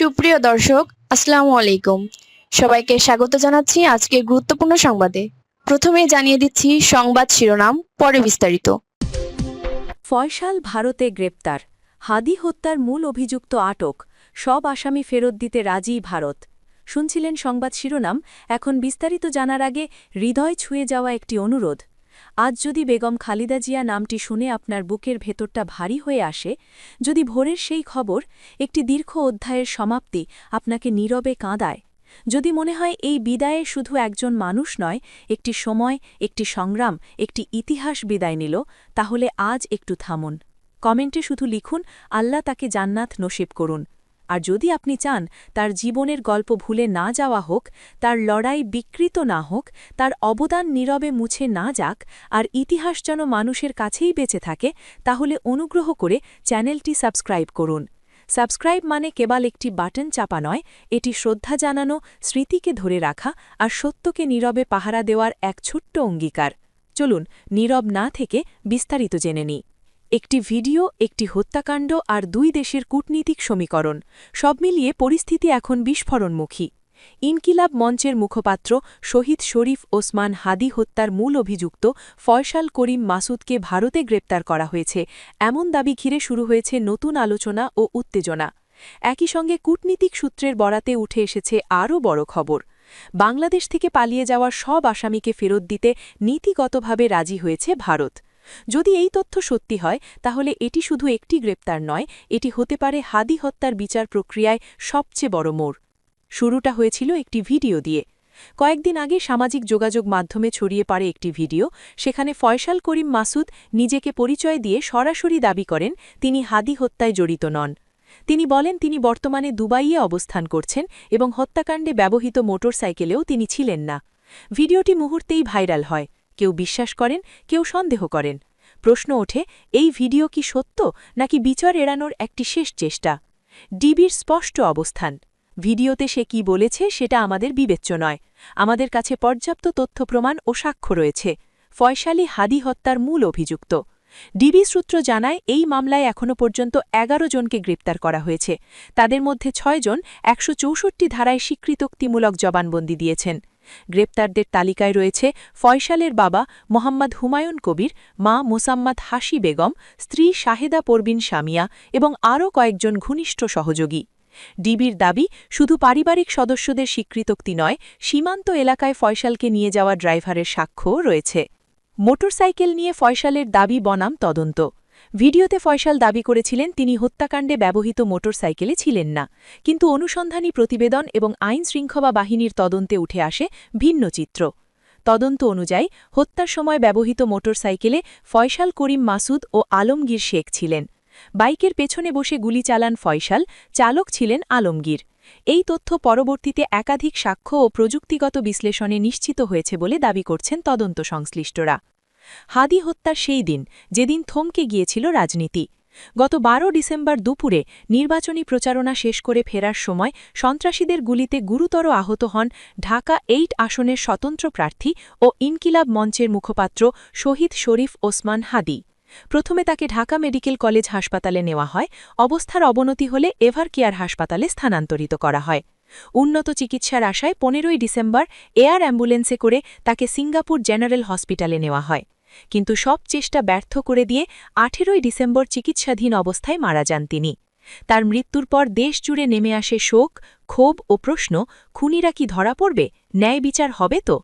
সুপ্রিয় দর্শক, আসসালামু আলাইকুম। সবাইকে স্বাগত জানাচ্ছি আজকে গুরুত্বপূর্ণ সংবাদে। প্রথমে জানিয়ে দিচ্ছি সংবাদ শিরোনাম, পরে বিস্তারিত। ফয়সাল ভারতে গ্রেপ্তার। হাদি হত্যার মূল অভিযুক্ত আটক। সব আসামি ফেরত দিতে রাজি ভারত। শুনছিলেন সংবাদ শিরোনাম, এখন বিস্তারিত জানার আগে হৃদয় ছুঁয়ে যাওয়া একটি অনুরোধ। আজ যদি বেগম খালিদা জিয়া নামটি শুনে আপনার বুকের ভেতরটা ভারী হয়ে আসে, যদি ভোরের সেই খবর, একটি দীর্ঘ অধ্যায়ের সমাপ্তি আপনাকে নীরবে কাঁদায়, যদি মনে হয় এই বিদায়ে শুধু একজন মানুষ নয়, একটি সময়, একটি সংগ্রাম, একটি ইতিহাস বিদায় নিল, তাহলে আজ একটু থামুন। কমেন্টে শুধু লিখুন, আল্লাহ তাকে জান্নাত নসিব করুন। আর যদি আপনি চান তার জীবনের গল্প ভুলে না যাওয়া হোক, তার লড়াই বিকৃত না হোক, তার অবদান নীরবে মুছে না যাক, আর ইতিহাস যেন মানুষের কাছেই বেঁচে থাকে, তাহলে অনুগ্রহ করে চ্যানেলটি সাবস্ক্রাইব করুন। সাবস্ক্রাইব মানে কেবল একটি বাটন চাপা নয়, এটি শ্রদ্ধা জানানো, স্মৃতিকে ধরে রাখা আর সত্যকে নীরবে পাহারা দেওয়ার এক ছোট্ট অঙ্গীকার। চলুন নীরব না থেকে বিস্তারিত জেনে নিই। একটি ভিডিও, একটি হত্যাকাণ্ড আর দুই দেশের কূটনীতিক সমীকরণ, সব মিলিয়ে পরিস্থিতি এখন বিস্ফোরণমুখী। ইনকিলাব মঞ্চের মুখপাত্র শহীদ শরীফ ওসমান হাদি হত্যার মূল অভিযুক্ত ফয়সাল করিম মাসুদকে ভারতে গ্রেপ্তার করা হয়েছে। এমন দাবি ঘিরে শুরু হয়েছে নতুন আলোচনা ও উত্তেজনা। একই সঙ্গে কূটনীতিক সূত্রের বরাতে উঠে এসেছে আরও বড় খবর। বাংলাদেশ থেকে পালিয়ে যাওয়া সব আসামিকে ফেরত দিতে নীতিগতভাবে রাজি হয়েছে ভারত। যদি এই তথ্য সত্যি হয়, তাহলে এটি শুধু একটি গ্রেপ্তার নয়, এটি হতে পারে হাদি হত্যার বিচার প্রক্রিয়ায় সবচেয়ে বড় মোড়। শুরুটা হয়েছিল একটি ভিডিও দিয়ে। কয়েকদিন আগে সামাজিক যোগাযোগ মাধ্যমে ছড়িয়ে পড়ে একটি ভিডিও, সেখানে ফয়সাল করিম মাসুদ নিজেকে পরিচয় দিয়ে সরাসরি দাবি করেন তিনি হাদি হত্যায় জড়িত নন। তিনি বলেন, তিনি বর্তমানে দুবাইয়ে অবস্থান করছেন এবং হত্যাকাণ্ডে ব্যবহৃত মোটরসাইকেলেও তিনি ছিলেন না। ভিডিওটি মুহূর্তেই ভাইরাল হয়। কেউ বিশ্বাস করেন, কেউ সন্দেহ করেন। প্রশ্ন ওঠে, এই ভিডিও কি সত্য নাকি বিচার এড়ানোর একটি শেষ চেষ্টা? ডিবির স্পষ্ট অবস্থান। ভিডিওতে সে কি বলেছে সেটা আমাদের বিবেচ্য নয়। আমাদের কাছে পর্যাপ্ত তথ্য প্রমাণ ও সাক্ষ্য রয়েছে। ফয়সালি হাদি হত্যার মূল অভিযুক্ত। ডিবি সূত্র জানায়, এই মামলায় এখনও পর্যন্ত এগারো জনকে গ্রেপ্তার করা হয়েছে। তাদের মধ্যে ছয়জন একশো চৌষট্টি ধারায় স্বীকৃতোক্তিমূলক জবানবন্দি দিয়েছেন। গ্রেপ্তারদের তালিকায় রয়েছে ফয়সালের বাবা মোহাম্মদ হুমায়ুন কবির, মা মোসাম্মদ হাসি বেগম, স্ত্রী শাহেদা পরবিন শামিয়া এবং আরও কয়েকজন ঘনিষ্ঠ সহযোগী। ডিবির দাবি, শুধু পারিবারিক সদস্যদের স্বীকৃতোক্তি নয়, সীমান্ত এলাকায় ফয়সালকে নিয়ে যাওয়া ড্রাইভারের সাক্ষ্যও রয়েছে। মোটরসাইকেল নিয়ে ফয়সালের দাবি বনাম তদন্ত। ভিডিওতে ফয়সাল দাবি করেছিলেন, তিনি হত্যাকাণ্ডে ব্যবহৃত মোটরসাইকেলে ছিলেন না। কিন্তু অনুসন্ধানী প্রতিবেদন এবং আইন শৃঙ্খলা বাহিনীর তদন্তে উঠে আসে ভিন্ন চিত্র। তদন্ত অনুযায়ী, হত্যার সময় ব্যবহৃত মোটরসাইকেলে ফয়সাল করিম মাসুদ ও আলমগীর শেখ ছিলেন। বাইকের পেছনে বসে গুলি চালান ফয়সাল, চালক ছিলেন আলমগীর। এই তথ্য পরবর্তীতে একাধিক সাক্ষ্য ও প্রযুক্তিগত বিশ্লেষণে নিশ্চিত হয়েছে বলে দাবি করছেন তদন্ত সংশ্লিষ্টরা। হাদি হত্যার সেই দিন, যেদিন থমকে গিয়েছিল রাজনীতি। গত বারো ডিসেম্বর দুপুরে নির্বাচনী প্রচারণা শেষ করে ফেরার সময় সন্ত্রাসীদের গুলিতে গুরুতর আহত হন ঢাকা এইট আসনের স্বতন্ত্র প্রার্থী ও ইনকিলাব মঞ্চের মুখপাত্র শহীদ শরীফ ওসমান হাদি। প্রথমে তাকে ঢাকা মেডিকেল কলেজ হাসপাতালে নেওয়া হয়, অবস্থার অবনতি হলে এভার কেয়ার হাসপাতালে স্থানান্তরিত করা হয়। উন্নত চিকিৎসার আশায় পনেরোই ডিসেম্বর এয়ার অ্যাম্বুলেন্সে করে তাকে সিঙ্গাপুর জেনারেল হসপিটালে নেওয়া হয়। কিন্তু সব চেষ্টা ব্যর্থ করে দিয়ে আঠেরোই ডিসেম্বর চিকিৎসাধীন অবস্থায় মারা যান তিনি। তার মৃত্যুর পর দেশ জুড়ে নেমে আসে শোক, ক্ষোভ ও প্রশ্ন, খুনিরা কি ধরা পড়বে? ন্যায় বিচার হবে তো?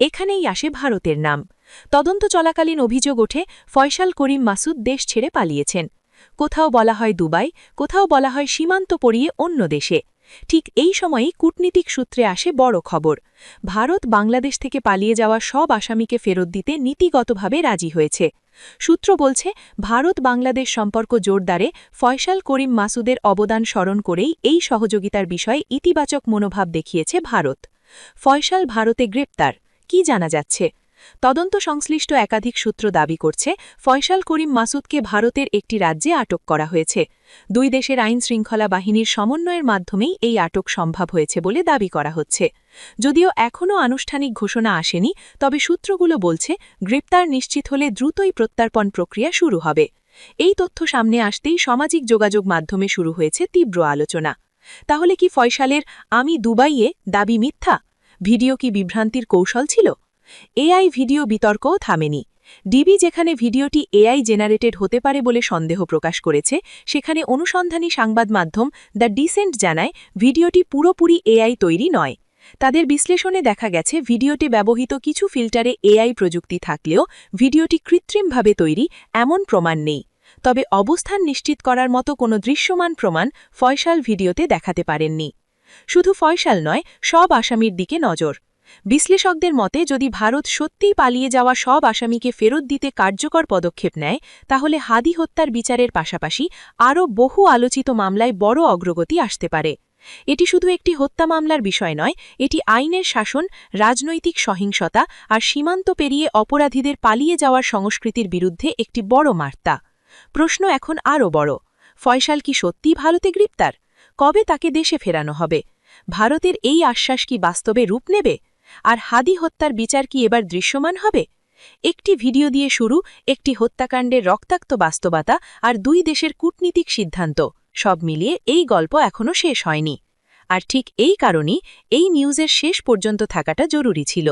এখানেই আসে ভারতের নাম। তদন্ত চলাকালীন অভিযোগ ওঠে, ফয়সাল করিম মাসুদ দেশ ছেড়ে পালিয়েছেন। কোথাও বলা হয় দুবাই, কোথাও বলা হয় সীমান্ত পড়িয়ে অন্য দেশে। ঠিক এই সময়ই কূটনীতিক সূত্রে আসে বড় খবর। ভারত বাংলাদেশ থেকে পালিয়ে যাওয়া সব আসামিকে ফেরত দিতে নীতিগতভাবে রাজি হয়েছে। সূত্র বলছে, ভারত বাংলাদেশ সম্পর্ক জোরদারে ফয়সাল করিম মাসুদের অবদান স্মরণ করেই এই সহযোগিতার বিষয়ে ইতিবাচক মনোভাব দেখিয়েছে ভারত। ফয়সাল ভারতে গ্রেপ্তার, কি জানা যাচ্ছে? তদন্ত সংশ্লিষ্ট একাধিক সূত্র দাবি করছে, ফয়সাল করিম মাসুদকে ভারতের একটি রাজ্যে আটক করা হয়েছে। দুই দেশের আইন শৃঙ্খলা বাহিনীর সমন্বয়ের মাধ্যমেই এই আটক সম্ভব হয়েছে বলে দাবি করা হচ্ছে। যদিও এখনও আনুষ্ঠানিক ঘোষণা আসেনি, তবে সূত্রগুলো বলছে, গ্রেপ্তার নিশ্চিত হলে দ্রুতই প্রত্যার্পণ প্রক্রিয়া শুরু হবে। এই তথ্য সামনে আসতেই সামাজিক যোগাযোগ মাধ্যমে শুরু হয়েছে তীব্র আলোচনা। তাহলে কি ফয়সালের আমি দুবাইয়ে দাবি মিথ্যা? ভিডিও কি বিভ্রান্তির কৌশল ছিল? এআই ভিডিও বিতর্কও থামেনি। ডিবি যেখানে ভিডিওটি এআই জেনারেটেড হতে পারে বলে সন্দেহ প্রকাশ করেছে, সেখানে অনুসন্ধানী সংবাদ মাধ্যম দ্য ডিসেন্ট জানায়, ভিডিওটি পুরোপুরি এআই তৈরি নয়। তাদের বিশ্লেষণে দেখা গেছে ভিডিওতে ব্যবহৃত কিছু ফিল্টারে এআই প্রযুক্তি থাকলেও ভিডিওটি কৃত্রিমভাবে তৈরি, এমন প্রমাণ নেই। তবে অবস্থান নিশ্চিত করার মতো কোনো দৃশ্যমান প্রমাণ ফয়সাল ভিডিওতে দেখাতে পারেননি। শুধু ফয়সাল নয়, সব আসামির দিকে নজর। বিশ্লেষকদের মতে, যদি ভারত সত্যিই পালিয়ে যাওয়া সব আসামিকে ফেরত দিতে কার্যকর পদক্ষেপ নেয়, তাহলে হাদি হত্যার বিচারের পাশাপাশি আরও বহু আলোচিত মামলায় বড় অগ্রগতি আসতে পারে। এটি শুধু একটি হত্যা মামলার বিষয় নয়, এটি আইনের শাসন, রাজনৈতিক সহিংসতা আর সীমান্ত পেরিয়ে অপরাধীদের পালিয়ে যাওয়ার সংস্কৃতির বিরুদ্ধে একটি বড় মার্তা প্রশ্ন এখন আরও বড়, ফয়সাল কি সত্যিই ভারতে গ্রেপ্তার? কবে তাকে দেশে ফেরানো হবে? ভারতের এই আশ্বাস কি বাস্তবে রূপ নেবে? আর হাদি হত্যার বিচার কি এবার দৃশ্যমান হবে? একটি ভিডিও দিয়ে শুরু, একটি হত্যাকাণ্ডের রক্তাক্ত বাস্তবতা আর দুই দেশের কূটনীতিক সিদ্ধান্ত। সব মিলিয়ে এই গল্প এখনও শেষ হয়নি। আর ঠিক এই কারণেই এই নিউজের শেষ পর্যন্ত থাকাটা জরুরি ছিল।